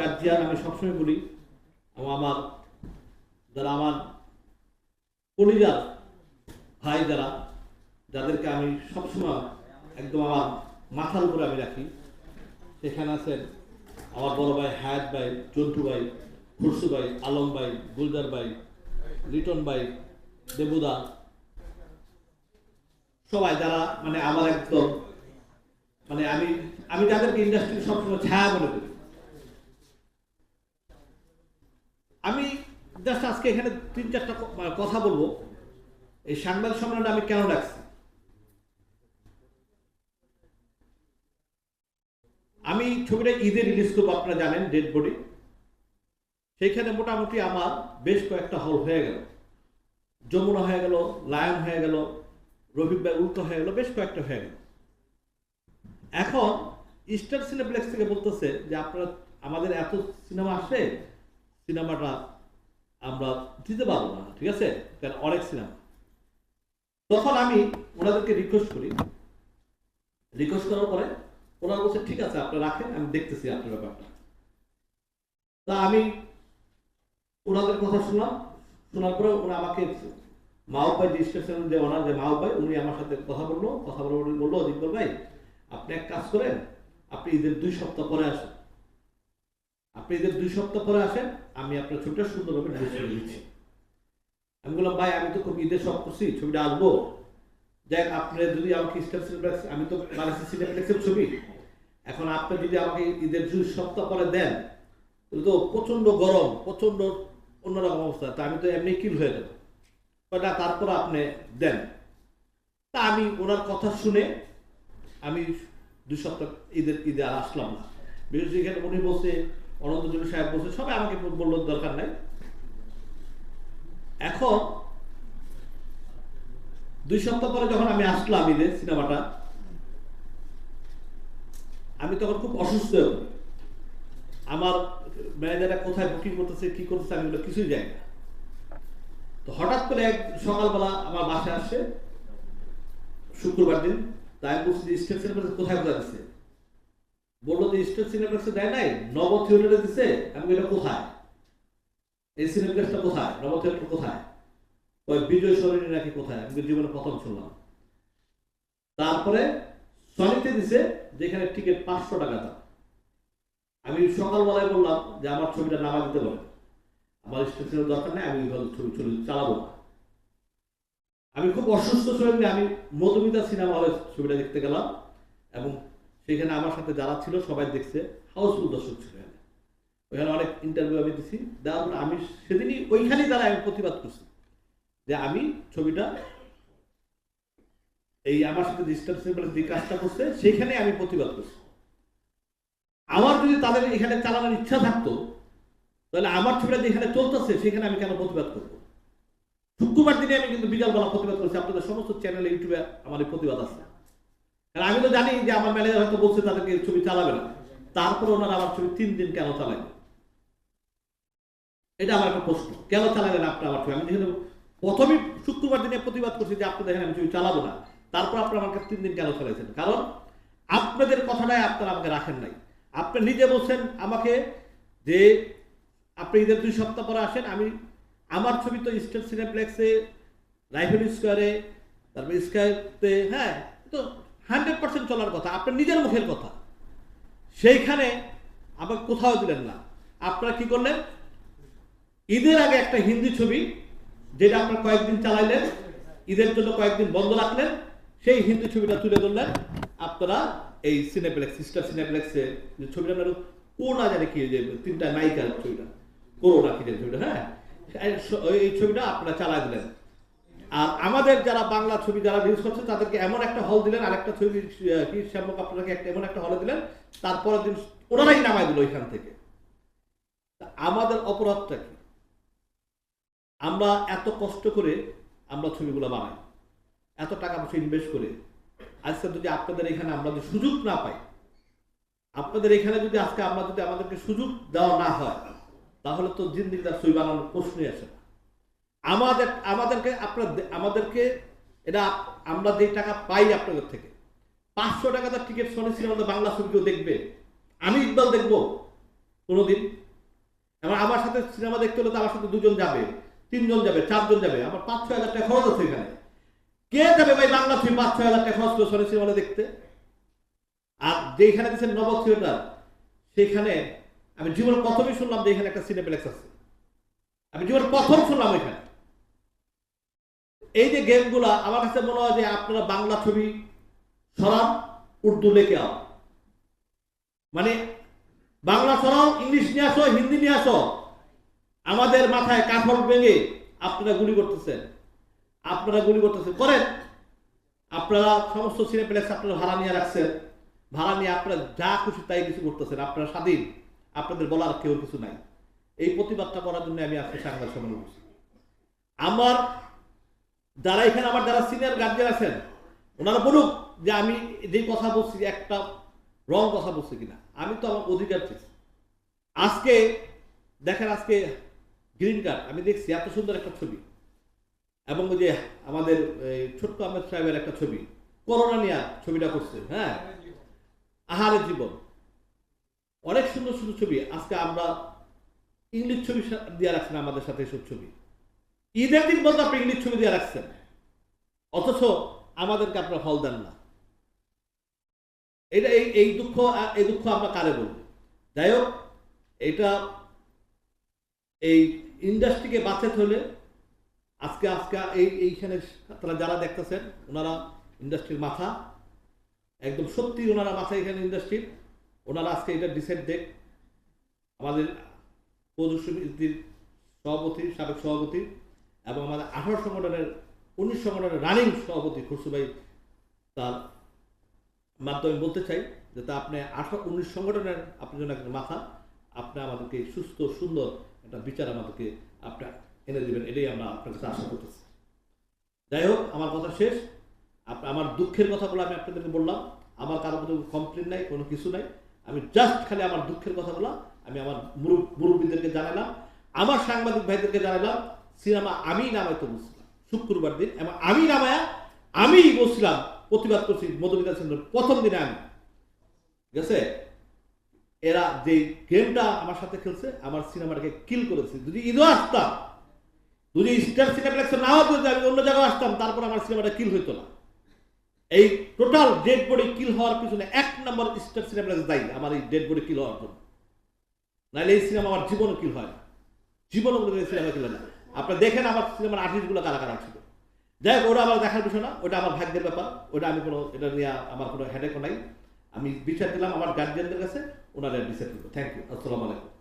Guardian আমি সবসময় বলি, এবং আমার যারা আমার কলিজার ভাই যারা, যাদেরকে আমি সবসময় একদম আমার মাথার উপরে আমি রাখি, সেখানে আছেন আমার বড় ভাই হায়াত ভাই, জন্টু ভাই খুরসু ভাই, আলম ভাই, গুলজার ভাই, লিটন ভাই, দেবুদা, সবাই যারা মানে আমার একদম মানে আমি আমি যাদেরকে ইন্ডাস্ট্রি সবসময় ছায়া মনে করি আমি জাস্ট আজকে এখানে তিন চারটা কথা বলব। এই সাংবাদিক সম্মেলনটা আমি কেন ডাকছি? আমি ছবিটা ঈদে রিলিজ করব, আপনারা জানেন ডেড বডি সেইখানে মোটামুটি আমার বেশ কয়েকটা হল হয়ে গেল। যমুনা হয়ে গেল, লায়ন হয়ে গেল ভাই উল্টো হয়ে গেল, বেশ কয়েকটা হয়ে গেল। এখন ইস্টার সিনেপ্লেক্স থেকে বলতেছে যে, আপনারা, আমাদের এত সিনেমা আসে, সিনেমাটা আমরা দিতে পারব না, ঠিক আছে? কারণ অনেক সিনেমা তখন আমি ওনাদেরকে রিকোয়েস্ট করি। রিকোয়েস্ট করার পরে ওনারা বলছে, ঠিক আছে, আপনি রাখেন, আমি দেখতেছি আপনার ব্যাপারটা। তা আমি ওনাদের কথা শুনলাম। শোনার পরে ওরা আমাকে মাও ভাই ডিসকাশন যে ওনার, যে মাও ভাই, উনি আমার সাথে কথা বলল। কথা বলে উনি বলল অজিতবর ভাই, আপনি এক কাজ করেন, আপনি ঈদের দুই সপ্তাহ পরে আসেন। আপনি ঈদের দুই সপ্তাহ পরে আসেন আমি আপনার ছবিটা সুন্দরভাবে রিলিজ করে দিচ্ছি। আমি বললাম ভাই আমি তো খুব ঈদের সব করছি ছবিটা আসব যাক আপনি যদি আমাকে স্টার সিনেপ্লেক্স আমি তো বারাসি সিনেপ্লেক্সের ছবি। এখন আপনি যদি আমাকে ঈদের দুই সপ্তাহ পরে দেন তাহলে তো প্রচণ্ড গরম প্রচণ্ড অন্যরকম অবস্থা। তা আমি তো এমনি কিল হয়ে যাব। না তারপর আপনি দেন। তা আমি ওনার কথা শুনে আমি দুই সপ্তাহ ঈদের ঈদে আর আসলাম না। বিশেষ এখানে উনি বলছে অনন্ত জমি সাহেব বলছে, সবাই আমাকে বলল দরকার নাই। এখন দুই সপ্তাহ পরে যখন আমি আসলাম ঈদের সিনেমাটা, আমি তখন খুব অসুস্থ আমার ম্যানেজাররা কোথায় বুকিং করতেছে, কি করতেছে, আমি ওগুলো কিছুই জানি না। তো হঠাৎ করে এক সকালবেলা আমার বাসায় আসছে শুক্রবার দিন, তাই বলছি যে কোথায় কোথায় দিচ্ছে বলল যে স্টেট সিনেপ্লেক্সে দেয় নাই নব থিয়েটারে দিছে, আমি এটা কোথায়? এই সিনেপ্লেক্সটা কোথায়? নব থিয়েটার কোথায়? ওই বিজয় সরণী নাকি কোথায়? আমি জীবনে প্রথম শুনলাম। তারপরে সনিতে দিছে যেখানে টিকিট পাঁচশো টাকা দাম আমি সকালবেলায় বললাম যে, আমার ছবিটা নামা দিতে পারে আমার স্টেশনের দরকার নেই, আমি ছবি ছবি চালাবো না। আমি খুব অসুস্থ নিয়ে আমি মধুমিতা সিনেমা হলে ছবিটা দেখতে গেলাম এবং সেখানে আমার সাথে যারা ছিল সবাই দেখছে, হাউসফুল দর্শক ছিল এখানে। ওইখানে অনেক ইন্টারভিউ আমি দিছি। দেওয়ার আমি সেদিনই ওইখানেই দ্বারা আমি প্রতিবাদ করছি যে আমি ছবিটা এই আমার সাথে ডিস্টার্ব যে কাজটা করছে সেইখানে আমি প্রতিবাদ করছি। আমার যদি তাদের এখানে চালানোর ইচ্ছা থাকতো, তাহলে আমার ছবিটা যেখানে চলতেছে, সেখানে আমি কেন প্রতিবাদ করব? শুক্রবার দিনে আমি কিন্তু বিকালবেলা প্রতিবাদ করেছি। আপনাদের সমস্ত চ্যানেলে ইউটিউবে আমার প্রতিবাদ আছে। কারণ আমি তো জানি যে আমার ম্যানেজার হয়তো বলছে তাদেরকে ছবি চালাবে না। তারপর ওনারা আমার ছবি তিন দিন কেন চালাবে এটা আমার একটা প্রশ্ন। কেন চালাবেন আপনি আমার ছবি? আমি যেখানে প্রথমেই শুক্রবার দিনে প্রতিবাদ করছি যে আপনি দেখেন আমি ছবি চালাবো না। তারপর আপনারা আমাকে তিন দিন কেন চালাইছেন? কারণ আপনাদের কথাটাই আপনারা আমাকে রাখেন নাই। আপনি নিজে বলছেন আমাকে যে আপনি ঈদের দুই সপ্তাহ পরে আসেন, আমি আমার ছবি তো স্টেট সিনেপ্লেক্সে রাইফেল স্কোয়ারে তারপর স্কোয়ারতে হ্যাঁ তো হান্ড্রেড পার্সেন্ট চলার কথা, আপনার নিজের মুখের কথা। সেইখানে আমাকে কোথাও দিলেন না। আপনারা কি করলেন? ঈদের আগে একটা হিন্দি ছবি, যেটা আপনার কয়েকদিন চালাইলেন, ঈদের জন্য কয়েকদিন বন্ধ রাখলেন, সেই হিন্দি ছবিটা তুলে ধরলেন। আপনারা এই সিনেপ্লেক্স সিস্টার সিনেপ্লেক্সে যে ছবিটা আপনার কোনা জানে কি যে তিনটা নায়িকার ছবিটা করোনা কি ছবিটা হ্যাঁ? এই ছবিটা আপনারা চালাই দিলেন। আর আমাদের যারা বাংলা ছবি যারা রিলিজ করছে তাদেরকে এমন একটা হল দিলেন আরেকটা ছবি আহ, কি শ্যামক আপনাকে একটা এমন একটা হলে দিলেন তারপরের দিন ওনারাই নামাই দিল ওইখান থেকে। আমাদের অপরাধটা কি? আমরা এত কষ্ট করে আমরা ছবিগুলো বানাই এত টাকা পয়সা ইনভেস্ট করে আজকে যদি আপনাদের এখানে আমরা যদি সুযোগ না পাই আপনাদের এখানে যদি আজকে আমরা যদি আমাদেরকে সুযোগ দেওয়া না হয় তাহলে তো দিন দিন জিন্দিগিদার ছবি বানানোর প্রশ্নই আসে আমাদের, আমাদেরকে আপনার আমাদেরকে এটা আমরা যে টাকা পাই আপনাদের থেকে, পাঁচশো টাকা তার টিকিট সনি সিনেমাতে বাংলা ছবি কেউ দেখবে। আমি ইকবাল দেখব কোনোদিন। এবার আমার সাথে সিনেমা দেখতে হলে তো আমার সাথে দুজন যাবে, তিনজন যাবে, চারজন যাবে। আমার পাঁচ ছয় হাজার টাকা খরচ আছে এখানে। কে যাবে ভাই বাংলা ছবি পাঁচ ছয় হাজার টাকা খরচ করে সিনেমা দেখতে? আর যেখানে দিচ্ছেন নব থিয়েটার, সেখানে আমি জীবনে প্রথমেই শুনলাম যে এখানে একটা সিনেপ্লেক্স আছে। আমি জীবনে প্রথম শুনলাম এখানে। এই যে গেমগুলা, আমার কাছে মনে হয় যে আপনারা বাংলা ছবি সরান, উর্দু লেখে আও। মানে বাংলা সরাও, ইংলিশ নিয়ে আসো, হিন্দি নিয়ে আসো। আমাদের মাথায় কাঠল ভেঙে আপনারা গুলি করতেছেন। আপনারা গুলি করতেছেন। করেন। আপনারা সমস্ত সিনেপ্লেক্স আপনারা ভাড়া নিয়ে রাখছেন। ভাড়া নিয়ে আপনারা যা খুশি তাই কিছু করতেছেন। আপনারা স্বাধীন। আপনাদের বলার কেউ কিছু নাই। এই প্রতিবাদটা করার জন্য আমি আজকে সাংবাদিক সম্মেলন করছি। আমার যারা এখানে আমার যারা সিনিয়র গার্জিয়ান আছেন, ওনারা বলুক যে আমি যে কথা বলছি, একটা রং কথা বলছি কিনা। আমি তো আমার অধিকার চেয়েছি আজকে, দেখেন আজকে গ্রিন কার্ড আমি দেখছি এত সুন্দর একটা ছবি। এবং যে আমাদের ছোট্ট আহমেদ সাহেবের একটা ছবি। করোনা নিয়ে ছবিটা করছে হ্যাঁ? আহারের জীবন। অনেক সুন্দর সুন্দর ছবি। আজকে আমরা ইংলিশ ছবি দিয়ে রাখছেন আমাদের সাথে এসব ছবি। ঈদের দিন বলতে আপনি ইংলিশ ছবি দিয়ে রাখছেন। অথচ আমাদেরকে আপনারা ফল দেন না। এটা এই এই দুঃখ এই দুঃখ আমরা কারে বলব যাই হোক, এটা এই ইন্ডাস্ট্রিকে বাঁচাতে হলে আজকে আজকে এই, এইখানে তারা যারা দেখতেছেন, ওনারা ইন্ডাস্ট্রির মাথা। একদম সত্যি ওনারা মাথা এখানে ইন্ডাস্ট্রির। ওনারা আজকে এটা ডিসাইড দেখ। আমাদের প্রদর্শনীর সভাপতি, সাবেক সভাপতি এবং আমাদের আঠারো সংগঠনের উনিশ সংগঠনের রানিং সভাপতি খুরশু ভাই তার মাধ্যমে বলতে চাই যে তা আপনি আঠারো, উনিশ সংগঠনের আপনি জন্য একটা মাথা, আপনি আমাদেরকে সুস্থ, সুন্দর একটা বিচার আমাদেরকে আপনার এনে দেবেন, এটাই আমরা আপনার কাছে আশা করতেছি। যাই হোক, আমার কথা শেষ। আমার দুঃখের কথাগুলো আমি আপনাদেরকে বললাম। আমার কারও কোনো কমপ্লেন নাই, কোনো কিছু নাই। আমি জাস্ট খালি আমার দুঃখের কথা কথাগুলো আমি আমার মুরুব- মুরব্বীদেরকে জানালাম। আমার সাংবাদিক ভাইদেরকে জানালাম সিনেমা আমি নামাইতে বলছিলাম, শুক্রবার দিন, এবং আমি নামায়া আমি বলছিলাম, প্রতিবাদ করছি মধুমিতা সেনের, প্রথম দিনে আমি। ঠিক আছে? এরা যে গেমটা আমার সাথে খেলছে, আমার সিনেমাটাকে কিল করেছে। যদি ঈদও আসতাম যদি স্টার সিনেপ্লেক্সে না হতো আমি অন্য জায়গায় আসতাম, তারপর আমার সিনেমাটা কিল হইতো না। এই টোটাল ডেড বডি কিল হওয়ার পিছনে এক নম্বর স্টার সিনেপ্লেক্স দায়ী, আমার এই ডেড বডি কিল হওয়ার জন্য। নাহলে এই সিনেমা আমার জীবনও কিল হয় না। জীবনও সিনেমা কিল হয় না। আপনারা দেখেন আমার সিনেমার আর্টিস্টগুলো কারা কারা ছিল। যাই হোক ওটা আমার দেখার বিষয় না, ওটা আমার ভাগ্যের ব্যাপার, ওটা আমি কোনো এটা নিয়ে আমার কোনো হেডেকও নাই। আমি বিচার দিলাম আমার গার্জিয়ানদের কাছে, ওনারা বিচার করব থ্যাংক ইউ আসসালামু আলাইকুম।